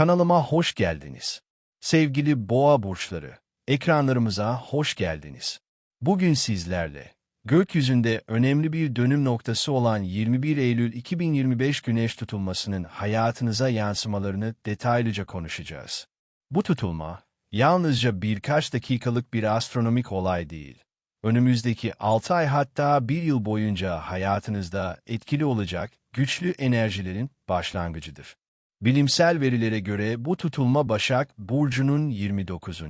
Kanalıma hoş geldiniz. Sevgili boğa burçları, ekranlarımıza hoş geldiniz. Bugün sizlerle, gökyüzünde önemli bir dönüm noktası olan 21 Eylül 2025 güneş tutulmasının hayatınıza yansımalarını detaylıca konuşacağız. Bu tutulma, yalnızca birkaç dakikalık bir astronomik olay değil. Önümüzdeki 6 ay hatta bir yıl boyunca hayatınızda etkili olacak güçlü enerjilerin başlangıcıdır. Bilimsel verilere göre bu tutulma Başak Burcu'nun 29.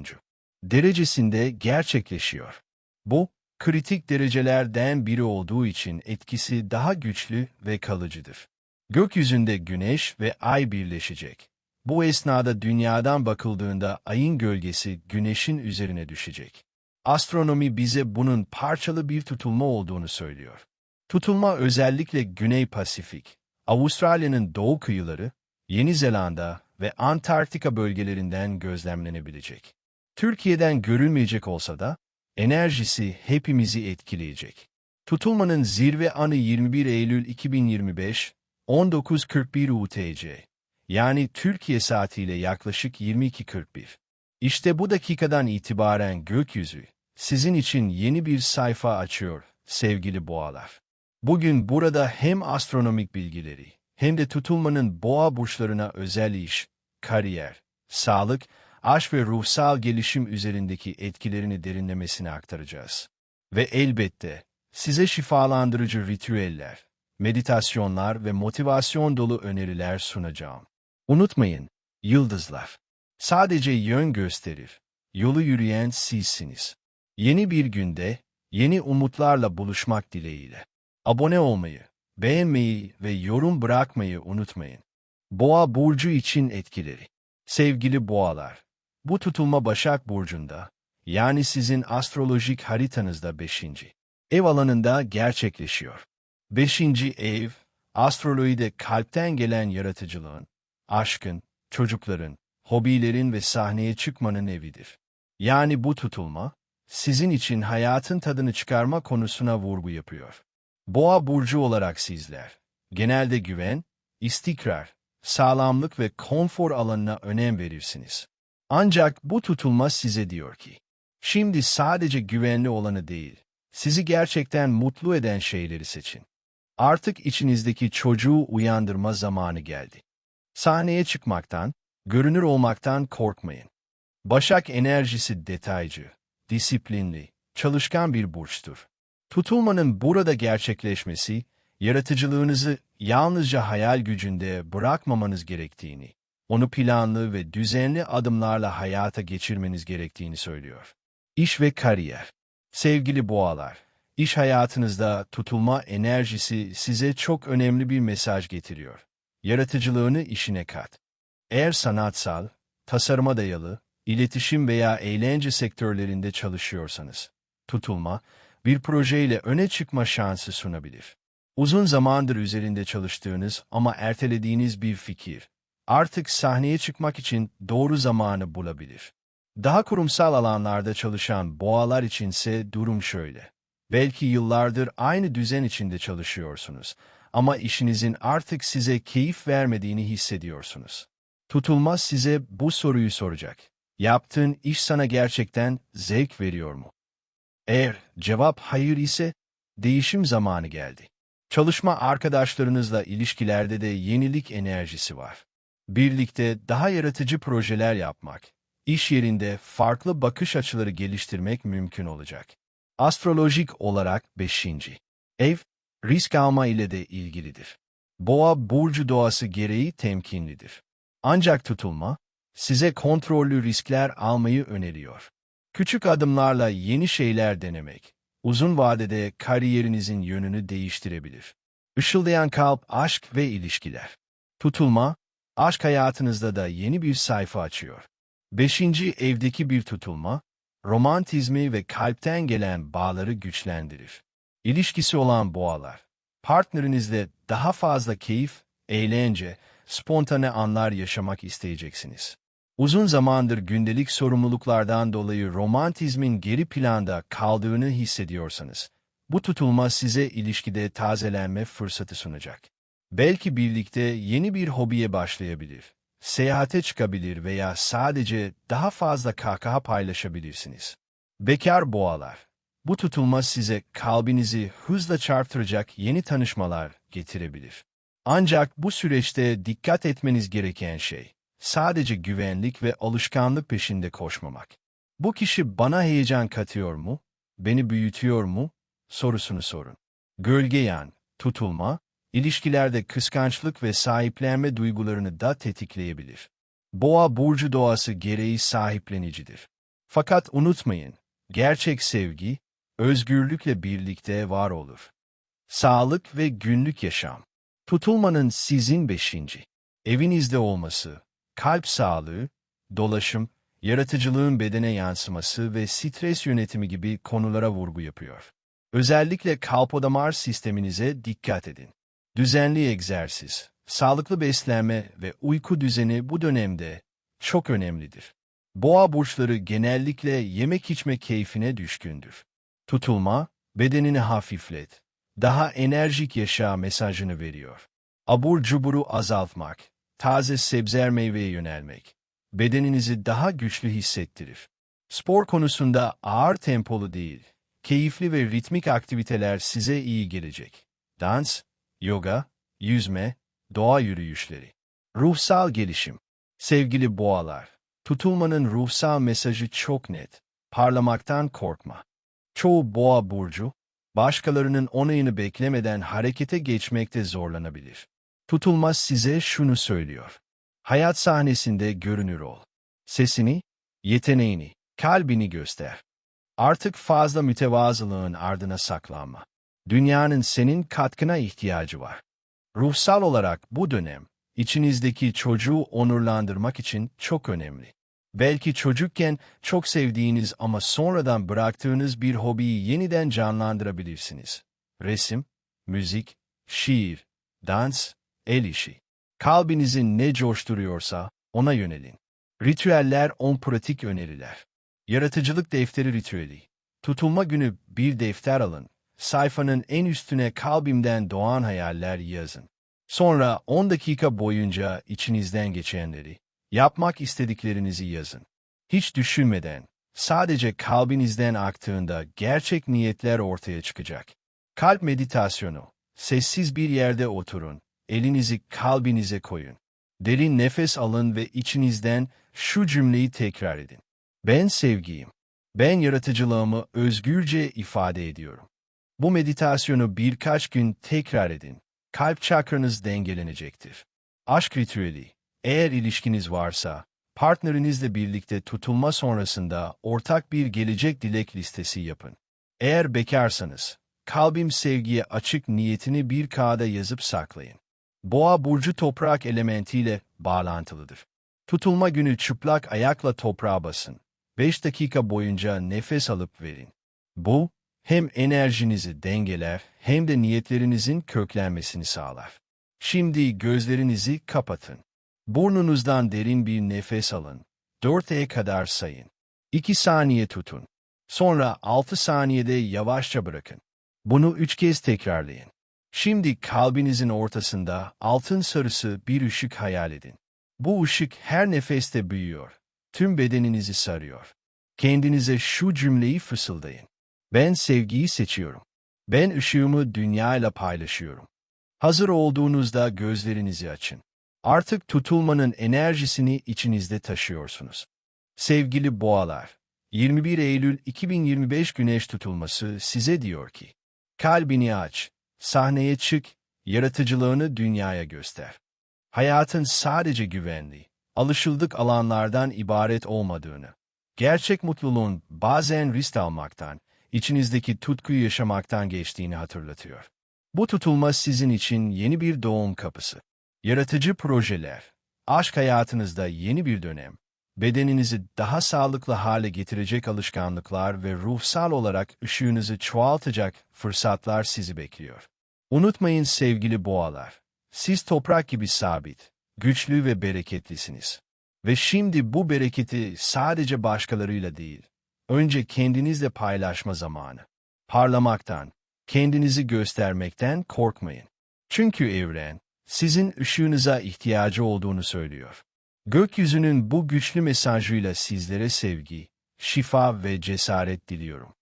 derecesinde gerçekleşiyor. Bu, kritik derecelerden biri olduğu için etkisi daha güçlü ve kalıcıdır. Gökyüzünde Güneş ve Ay birleşecek. Bu esnada dünyadan bakıldığında Ay'ın gölgesi Güneş'in üzerine düşecek. Astronomi bize bunun parçalı bir tutulma olduğunu söylüyor. Tutulma özellikle Güney Pasifik, Avustralya'nın doğu kıyıları, Yeni Zelanda ve Antarktika bölgelerinden gözlemlenebilecek. Türkiye'den görülmeyecek olsa da, enerjisi hepimizi etkileyecek. Tutulmanın zirve anı 21 Eylül 2025, 19.41 UTC, yani Türkiye saatiyle yaklaşık 22.41. İşte bu dakikadan itibaren gökyüzü, sizin için yeni bir sayfa açıyor, sevgili boğalar. Bugün burada hem astronomik bilgileri, hem de tutulmanın boğa burçlarına özel iş, kariyer, sağlık, aşk ve ruhsal gelişim üzerindeki etkilerini derinlemesine aktaracağız. Ve elbette size şifalandırıcı ritüeller, meditasyonlar ve motivasyon dolu öneriler sunacağım. Unutmayın, yıldızlar sadece yön gösterir, yolu yürüyen sizsiniz. Yeni bir günde, yeni umutlarla buluşmak dileğiyle. Abone olmayı, beğenmeyi ve yorum bırakmayı unutmayın. Boğa burcu için etkileri. Sevgili boğalar, bu tutulma Başak burcunda, yani sizin astrolojik haritanızda 5. ev alanında gerçekleşiyor. 5. ev, astrolojide kalpten gelen yaratıcılığın, aşkın, çocukların, hobilerin ve sahneye çıkmanın evidir. Yani bu tutulma, sizin için hayatın tadını çıkarma konusuna vurgu yapıyor. Boğa burcu olarak sizler, genelde güven, istikrar, sağlamlık ve konfor alanına önem verirsiniz. Ancak bu tutulma size diyor ki, şimdi sadece güvenli olanı değil, sizi gerçekten mutlu eden şeyleri seçin. Artık içinizdeki çocuğu uyandırma zamanı geldi. Sahneye çıkmaktan, görünür olmaktan korkmayın. Başak enerjisi detaycı, disiplinli, çalışkan bir burçtur. Tutulmanın burada gerçekleşmesi, yaratıcılığınızı yalnızca hayal gücünde bırakmamanız gerektiğini, onu planlı ve düzenli adımlarla hayata geçirmeniz gerektiğini söylüyor. İş ve kariyer. Sevgili boğalar, iş hayatınızda tutulma enerjisi size çok önemli bir mesaj getiriyor. Yaratıcılığını işine kat. Eğer sanatsal, tasarıma dayalı, iletişim veya eğlence sektörlerinde çalışıyorsanız, tutulma, bir projeyle öne çıkma şansı sunabilir. Uzun zamandır üzerinde çalıştığınız ama ertelediğiniz bir fikir, artık sahneye çıkmak için doğru zamanı bulabilir. Daha kurumsal alanlarda çalışan boğalar içinse durum şöyle. Belki yıllardır aynı düzen içinde çalışıyorsunuz ama işinizin artık size keyif vermediğini hissediyorsunuz. Tutulmaz size bu soruyu soracak. Yaptığın iş sana gerçekten zevk veriyor mu? Eğer cevap hayır ise değişim zamanı geldi. Çalışma arkadaşlarınızla ilişkilerde de yenilik enerjisi var. Birlikte daha yaratıcı projeler yapmak, iş yerinde farklı bakış açıları geliştirmek mümkün olacak. Astrolojik olarak 5. ev, risk alma ile de ilgilidir. Boğa burcu doğası gereği temkinlidir. Ancak tutulma, size kontrollü riskler almayı öneriyor. Küçük adımlarla yeni şeyler denemek, uzun vadede kariyerinizin yönünü değiştirebilir. Işıldayan kalp, aşk ve ilişkiler. Tutulma, aşk hayatınızda da yeni bir sayfa açıyor. Beşinci evdeki bir tutulma, romantizmi ve kalpten gelen bağları güçlendirir. İlişkisi olan boğalar, partnerinizle daha fazla keyif, eğlence, spontane anlar yaşamak isteyeceksiniz. Uzun zamandır gündelik sorumluluklardan dolayı romantizmin geri planda kaldığını hissediyorsanız, bu tutulma size ilişkide tazelenme fırsatı sunacak. Belki birlikte yeni bir hobiye başlayabilir, seyahate çıkabilir veya sadece daha fazla kahkaha paylaşabilirsiniz. Bekar boğalar. Bu tutulma size kalbinizi hızla çarptıracak yeni tanışmalar getirebilir. Ancak bu süreçte dikkat etmeniz gereken şey, sadece güvenlik ve alışkanlık peşinde koşmamak. Bu kişi bana heyecan katıyor mu, beni büyütüyor mu, sorusunu sorun. Gölge yan, tutulma, ilişkilerde kıskançlık ve sahiplenme duygularını da tetikleyebilir. Boğa burcu doğası gereği sahiplenicidir. Fakat unutmayın, gerçek sevgi, özgürlükle birlikte var olur. Sağlık ve günlük yaşam. Tutulmanın sizin beşinci, evinizde olması, kalp sağlığı, dolaşım, yaratıcılığın bedene yansıması ve stres yönetimi gibi konulara vurgu yapıyor. Özellikle kalpodamar sisteminize dikkat edin. Düzenli egzersiz, sağlıklı beslenme ve uyku düzeni bu dönemde çok önemlidir. Boğa burçları genellikle yemek içme keyfine düşkündür. Tutulma, bedenini hafiflet, daha enerjik yaşa mesajını veriyor. Abur cuburu azaltmak, taze sebzer meyveye yönelmek, bedeninizi daha güçlü hissettirir. Spor konusunda ağır tempolu değil, keyifli ve ritmik aktiviteler size iyi gelecek. Dans, yoga, yüzme, doğa yürüyüşleri. Ruhsal gelişim. Sevgili boğalar, tutulmanın ruhsal mesajı çok net. Parlamaktan korkma. Çoğu boğa burcu, başkalarının onayını beklemeden harekete geçmekte zorlanabilir. Tutulma size şunu söylüyor. Hayat sahnesinde görünür ol. Sesini, yeteneğini, kalbini göster. Artık fazla mütevazılığın ardına saklanma. Dünyanın senin katkına ihtiyacı var. Ruhsal olarak bu dönem, içinizdeki çocuğu onurlandırmak için çok önemli. Belki çocukken çok sevdiğiniz ama sonradan bıraktığınız bir hobiyi yeniden canlandırabilirsiniz. Resim, müzik, şiir, dans, el işi. Kalbinizi ne coşturuyorsa ona yönelin. Ritüeller on pratik öneriler. Yaratıcılık defteri ritüeli. Tutulma günü bir defter alın. Sayfanın en üstüne kalbimden doğan hayaller yazın. Sonra 10 dakika boyunca içinizden geçenleri, yapmak istediklerinizi yazın. Hiç düşünmeden, sadece kalbinizden aktığında gerçek niyetler ortaya çıkacak. Kalp meditasyonu. Sessiz bir yerde oturun, elinizi kalbinize koyun. Derin nefes alın ve içinizden şu cümleyi tekrar edin. Ben sevgiyim. Ben yaratıcılığımı özgürce ifade ediyorum. Bu meditasyonu birkaç gün tekrar edin. Kalp çakranız dengelenecektir. Aşk ritüeli. Eğer ilişkiniz varsa, partnerinizle birlikte tutulma sonrasında ortak bir gelecek dilek listesi yapın. Eğer bekarsanız, kalbim sevgiye açık niyetini bir kağıda yazıp saklayın. Boğa burcu toprak elementiyle bağlantılıdır. Tutulma günü çıplak ayakla toprağa basın. 5 dakika boyunca nefes alıp verin. Bu, hem enerjinizi dengeler hem de niyetlerinizin köklenmesini sağlar. Şimdi gözlerinizi kapatın. Burnunuzdan derin bir nefes alın. 4'e kadar sayın. 2 saniye tutun. Sonra 6 saniyede yavaşça bırakın. Bunu 3 kez tekrarlayın. Şimdi kalbinizin ortasında altın sarısı bir ışık hayal edin. Bu ışık her nefeste büyüyor. Tüm bedeninizi sarıyor. Kendinize şu cümleyi fısıldayın. Ben sevgiyi seçiyorum. Ben ışığımı dünyayla paylaşıyorum. Hazır olduğunuzda gözlerinizi açın. Artık tutulmanın enerjisini içinizde taşıyorsunuz. Sevgili boğalar, 21 Eylül 2025 güneş tutulması size diyor ki, kalbini aç, sahneye çık, yaratıcılığını dünyaya göster. Hayatın sadece güvenli, alışıldık alanlardan ibaret olmadığını, gerçek mutluluğun bazen risk almaktan, içinizdeki tutkuyu yaşamaktan geçtiğini hatırlatıyor. Bu tutulma sizin için yeni bir doğum kapısı. Yaratıcı projeler, aşk hayatınızda yeni bir dönem, bedeninizi daha sağlıklı hale getirecek alışkanlıklar ve ruhsal olarak ışığınızı çoğaltacak fırsatlar sizi bekliyor. Unutmayın sevgili boğalar, siz toprak gibi sabit, güçlü ve bereketlisiniz. Ve şimdi bu bereketi sadece başkalarıyla değil, önce kendinizle paylaşma zamanı. Parlamaktan, kendinizi göstermekten korkmayın. Çünkü evren, sizin ışığınıza ihtiyacı olduğunu söylüyor. Gökyüzünün bu güçlü mesajıyla sizlere sevgi, şifa ve cesaret diliyorum.